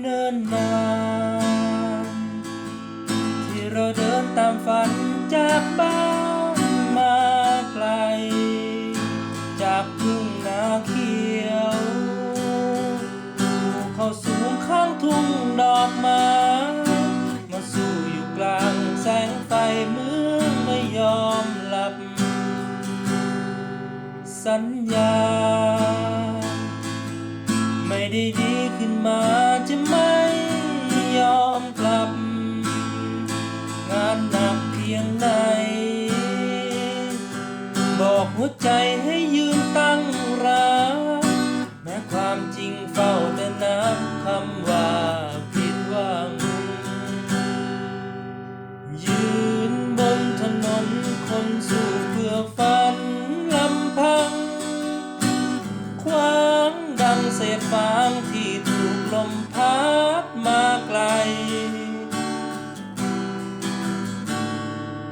เนิ่นนานที่เราเดินตามฝันจากบ้านมาไกล จากทุ่งนาเขียวภูเขาสูงข้างทุ่งดอกไม้มาสู่อยู่กลางแสงไฟเมืองไม่ยอมหลับ สัญญา ได้ดีขึ้นมาจะไม่ยอมกลับ งานหนักเพียงไหน บอกหัวใจให้ยืนตั้งรักแม้ความจริงเฝ้าแต่น้ำคำว่าผิดหวัง ยืนบนถนนคนสู่เพื่อฝันลำพัง ขวางดังเศษฟา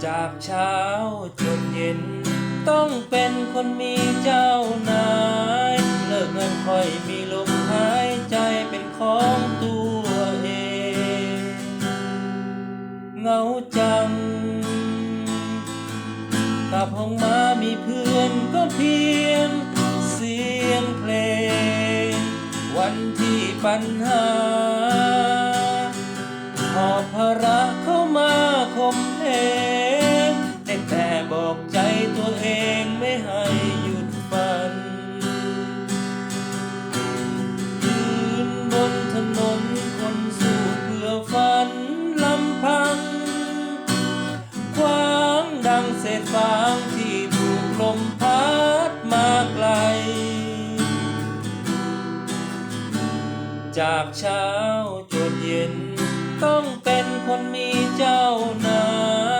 จากเช้าจนเย็น ต้องเป็นคนมีเจ้านาย เลิกเงินค่อยมีลมหายใจเป็นของตัวเองเหงาจังกับห้องมามีเพื่อนก็เพียงเสียงเพลง วันที่ปัญหาหอบภาระ ฟางที่ถูกลมพัดมาไกล จากเช้าจนเย็น ต้องเป็นคนมีเจ้านา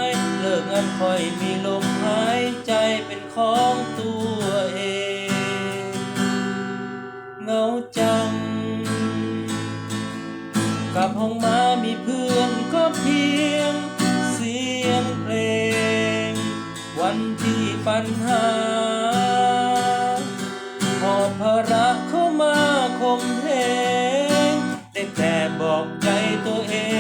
ย เลิกงานค่อยมีลมหายใจเป็นของตัวเอง เงาจัง กับห้องมามีเพื่อน ปัญหาหอบภาระเข้ามาคมเพลงได้แต่บอกใจตัวเอง